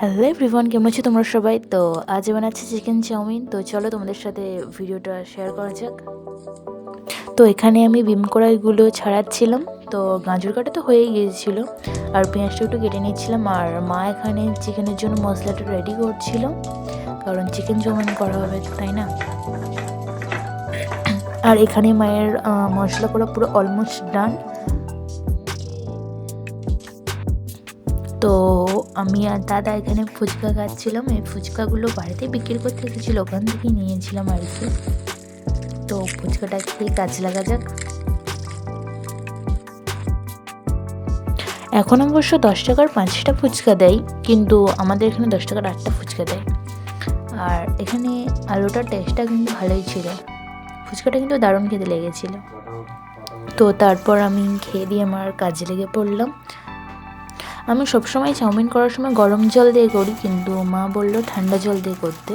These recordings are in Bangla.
হ্যালো এভরিওয়ান কেমন আছো তোমরা সবাই? তো আজ বানাচ্ছি চিকেন চাউমিন। তো চলো তোমাদের সাথে ভিডিওটা শেয়ার করা যাক। তো এখানে আমি বিম কড়াইগুলো ছাড়াচ্ছিলাম। তো গাজর কাটা তো হয়েই গিয়েছিল। আর পেঁয়াজটা একটু কেটে নিচ্ছিলাম আর মা এখানে চিকেনের জন্য মশলাটা রেডি করছিল। কারণ চিকেন চাউমিন করা হবে, তাই না? আর এখানে মায়ের মশলা করা পুরো অলমোস্ট ডান তো আমি আর দাদা এখানে ফুচকা খাচ্ছিলাম। এই ফুচকাগুলো বাড়িতে বিক্রি করতে এসেছিল। ওখান থেকেই নিয়েছিলাম আর কি। তো ফুচকাটা খেয়ে কাজ লাগা যাক। এখন অবশ্য দশ টাকার পাঁচটা ফুচকা দেয়, কিন্তু আমাদের এখানে দশ টাকার আটটা ফুচকা দেয়। আর এখানে আলুটার টেস্টটা কিন্তু ভালোই ছিল। ফুচকাটা কিন্তু দারুণ খেতে লেগেছিলো। তো তারপর আমি খেয়ে দিয়ে আমার কাজে লেগে পড়লাম। আমি সবসময় চাউমিন করার সময় গরম জল দিয়ে করি, কিন্তু মা বলল ঠান্ডা জল দিয়ে করতে।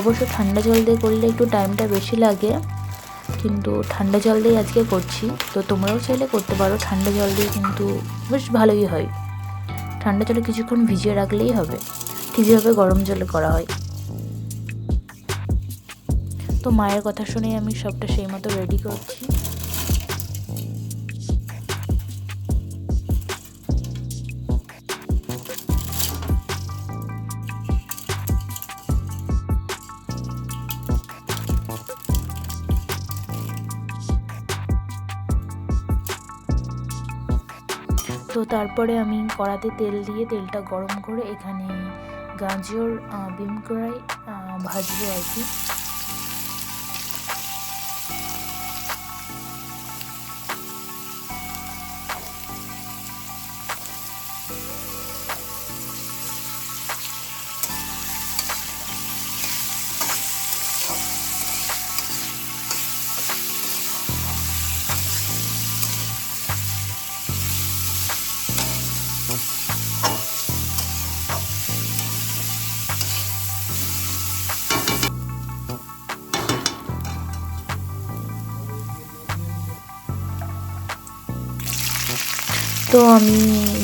অবশ্য ঠান্ডা জল দিয়ে করলে একটু টাইমটা বেশি লাগে, কিন্তু ঠান্ডা জল দিয়ে আজকে করছি। তো তোমরাও চাইলে করতে পারো, ঠান্ডা জল দিয়ে কিন্তু বেশ ভালোই হয়। ঠান্ডা জলে কিছুক্ষণ ভিজিয়ে রাখলেই হবে। ঠিক যেভাবে গরম জলে করা হয়। তো মায়ের কথা শুনে আমি সবটা সেই মতো রেডি করছি। তো তারপরে আমি কড়াতে তেল দিয়ে তেলটা গরম করে এখানে গাজর বিম করাই ভাজবো আর কি। তো আমি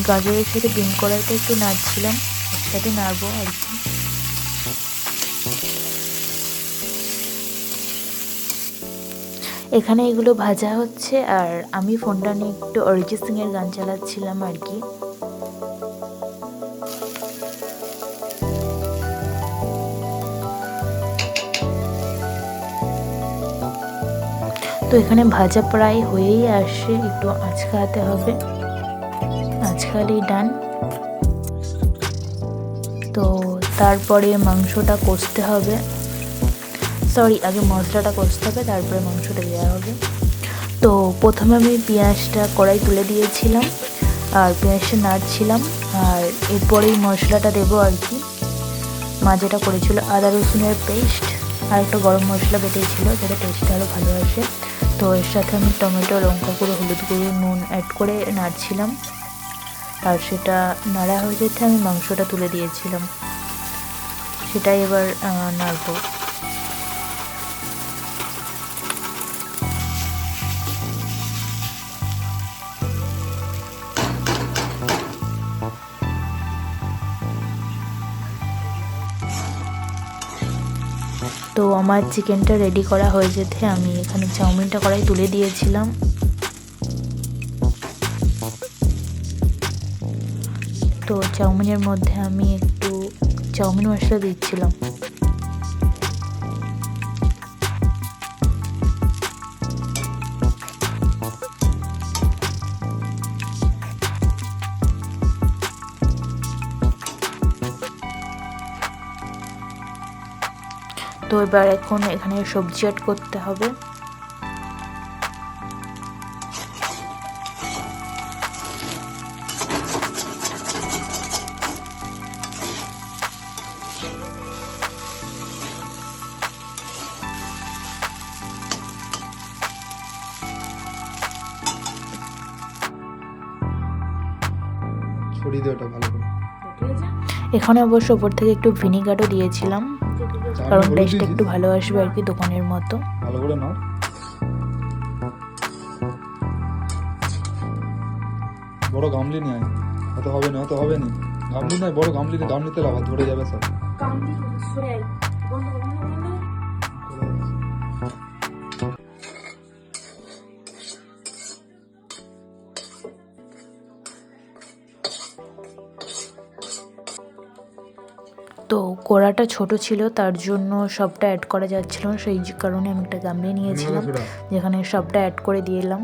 গাজরের সাথে বিম কড়াইটা একটু নাড়ছিলাম, একসাথে নাড়বো আর কি। এখানে এগুলো ভাজা হচ্ছে আর আমি ফোনটা নিয়ে একটু অরিজিৎ সিং এর গান চালাচ্ছিলাম আর কি। তো এখানে ভাজা প্রায় হয়েই আসছে, একটু আঁচকাতে হবে। আজকালই ডান। তো তারপরে মাংসটা কষতে হবে। সরি আগে মশলাটা কষতে হবে, তারপরে মাংসটা দেওয়া হবে। তো প্রথমে আমি পেঁয়াজটা কড়াই তুলে দিয়েছিলাম, আর পেঁয়াজটা নাড়ছিলাম, আর এরপরেই মশলাটা দেবো আর কি। মা যেটা করেছিল, আদা রসুনের পেস্ট আর একটা গরম মশলা বেটেছিল, যাতে টেস্টটা আরও ভালো আসে। তো এর সাথে আমি টমেটো, লঙ্কা গুঁড়ো, হলুদ গুঁড়ো, নুন অ্যাড করে নাড়ছিলাম। আর সেটা নাড়া হয়ে যেতে আমি মাংসটা তুলে দিয়েছিলাম। সেটাই এবার নাড়বো। তো আমার চিকেনটা রেডি করা হয়ে যেতে আমি এখানে চাউমিনটা করাই তুলে দিয়েছিলাম। তো চাউমিনের মধ্যে আমি একটু চাউমিন মশলা দিচ্ছিলাম। তো এবার এখন এখানে সবজি অ্যাড করতে হবে। ছড়িয়ে দে ওটা ভালো করে। এখানে অবশ্য ওপর থেকে একটু ভিনিগারও দিয়েছিলাম কারণ টেস্ট একটু ভালো আসবে আর কি দোকানের মতো। ভালো করে নাও। বড় গামলি নিয়ে আয়। হয়তো হবে না হয়তো হবে না। গামলি নয় বড় গামলি গামলিতে লাভা ধরে যাবে সব। কামড়ি সরে আয়। তো কোড়াটা ছোট ছিল তার জন্য সবটা অ্যাড করা যাচ্ছিল না সেই কারণে আমি একটা গামলি নিয়েছিলাম যেখানে সবটা অ্যাড করে দিয়ে এলাম।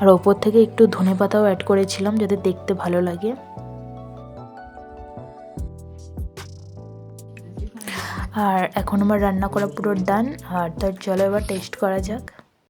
আর ওপর থেকে একটু ধনে পাতাও অ্যাড করেছিলাম যাতে দেখতে ভালো লাগে। আর এখন আমার রান্না করা পুরো ডান আর তার চলো এবার টেস্ট করা যাক।